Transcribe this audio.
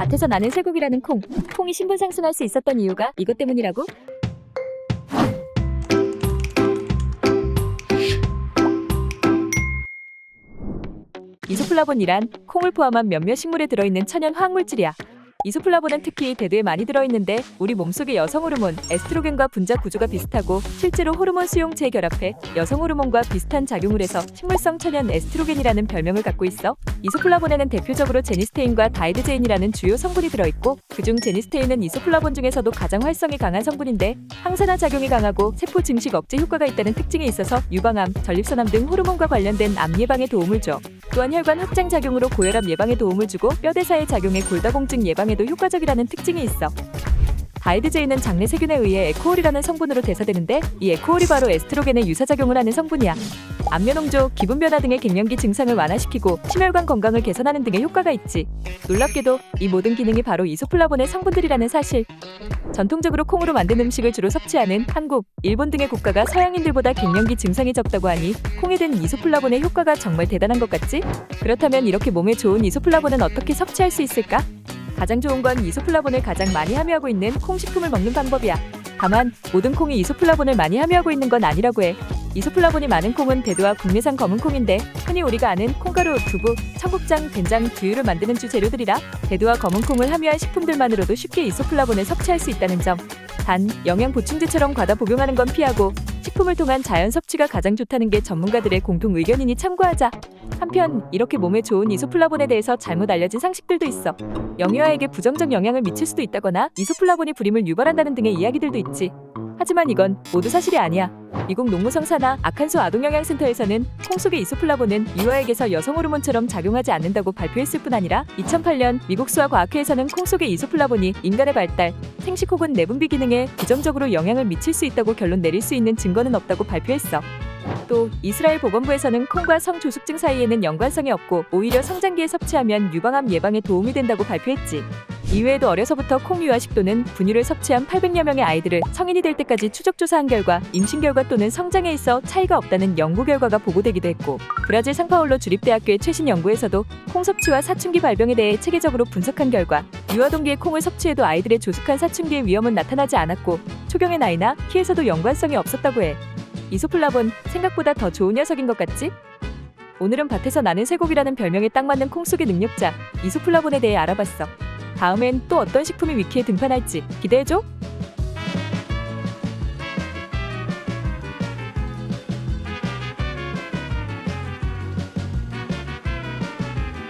밭에서 나는 쇠고기라는 콩. 콩이 신분 상승할 수 있었던 이유가 이것 때문이라고? 이소플라본이란 콩을 포함한 몇몇 식물에 들어있는 천연 화학물질이야. 이소플라본은 특히 대두에 많이 들어있는데 우리 몸속의 여성 호르몬 에스트로겐과 분자 구조가 비슷하고 실제로 호르몬 수용체에 결합해 여성 호르몬과 비슷한 작용을 해서 식물성 천연 에스트로겐이라는 별명을 갖고 있어. 이소플라본에는 대표적으로 제니스테인과 다이드제인이라는 주요 성분이 들어있고 그중 제니스테인은 이소플라본 중에서도 가장 활성이 강한 성분인데 항산화 작용이 강하고 세포 증식 억제 효과가 있다는 특징이 있어서 유방암, 전립선암 등 호르몬과 관련된 암 예방에 도움을 줘. 또한 혈관 확장 작용으로 고혈압 예방에 도움을 주고 뼈 대사의 작용에 골다공증 예방에도 효과적이라는 특징이 있어. 다이드제인은 장내 세균에 의해 에코올이라는 성분으로 대사되는데 이 에코올이 바로 에스트로겐의 유사작용을 하는 성분이야. 암면홍조, 기분 변화 등의 갱년기 증상을 완화시키고 심혈관 건강을 개선하는 등의 효과가 있지. 놀랍게도 이 모든 기능이 바로 이소플라본의 성분들이라는 사실. 전통적으로 콩으로 만든 음식을 주로 섭취하는 한국, 일본 등의 국가가 서양인들보다 갱년기 증상이 적다고 하니 콩에 든 이소플라본의 효과가 정말 대단한 것 같지? 그렇다면 이렇게 몸에 좋은 이소플라본은 어떻게 섭취할 수 있을까? 가장 좋은 건 이소플라본을 가장 많이 함유하고 있는 콩 식품을 먹는 방법이야. 다만 모든 콩이 이소플라본을 많이 함유하고 있는 건 아니라고 해. 이소플라본이 많은 콩은 대두와 국내산 검은 콩인데 흔히 우리가 아는 콩가루, 두부, 청국장, 된장, 두유를 만드는 주 재료들이라 대두와 검은 콩을 함유한 식품들만으로도 쉽게 이소플라본을 섭취할 수 있다는 점. 단 영양 보충제처럼 과다 복용하는 건 피하고 식품을 통한 자연 섭취가 가장 좋다는 게 전문가들의 공통 의견이니 참고하자. 한편 이렇게 몸에 좋은 이소플라본에 대해서 잘못 알려진 상식들도 있어. 영유아에게 부정적 영향을 미칠 수도 있다거나 이소플라본이 불임을 유발한다는 등의 이야기들도 있지. 하지만 이건 모두 사실이 아니야. 미국 농무성사나 아칸소 아동영양센터에서는 콩 속의 이소플라본은 유아에게서 여성 호르몬처럼 작용하지 않는다고 발표했을 뿐 아니라 2008년 미국 수화과학회에서는 콩 속의 이소플라본이 인간의 발달, 생식 혹은 내분비 기능에 부정적으로 영향을 미칠 수 있다고 결론 내릴 수 있는 증거는 없다고 발표했어. 또 이스라엘 보건부에서는 콩과 성 조숙증 사이에는 연관성이 없고 오히려 성장기에 섭취하면 유방암 예방에 도움이 된다고 발표했지. 이외에도 어려서부터 콩 유아식 또는 분유를 섭취한 800여 명의 아이들을 성인이 될 때까지 추적 조사한 결과 임신 결과 또는 성장에 있어 차이가 없다는 연구 결과가 보고되기도 했고 브라질 상파울로 주립대학교의 최신 연구에서도 콩 섭취와 사춘기 발병에 대해 체계적으로 분석한 결과 유아 동기의 콩을 섭취해도 아이들의 조숙한 사춘기의 위험은 나타나지 않았고 초경의 나이나 키에서도 연관성이 없었다고 해. 이소플라본 생각보다 더 좋은 녀석인 것 같지? 오늘은 밭에서 나는 쇠고기라는 별명에 딱 맞는 콩 속의 능력자 이소플라본에 대해 알아봤어. 다음엔 또 어떤 식품이 위키에 등판할지 기대해줘.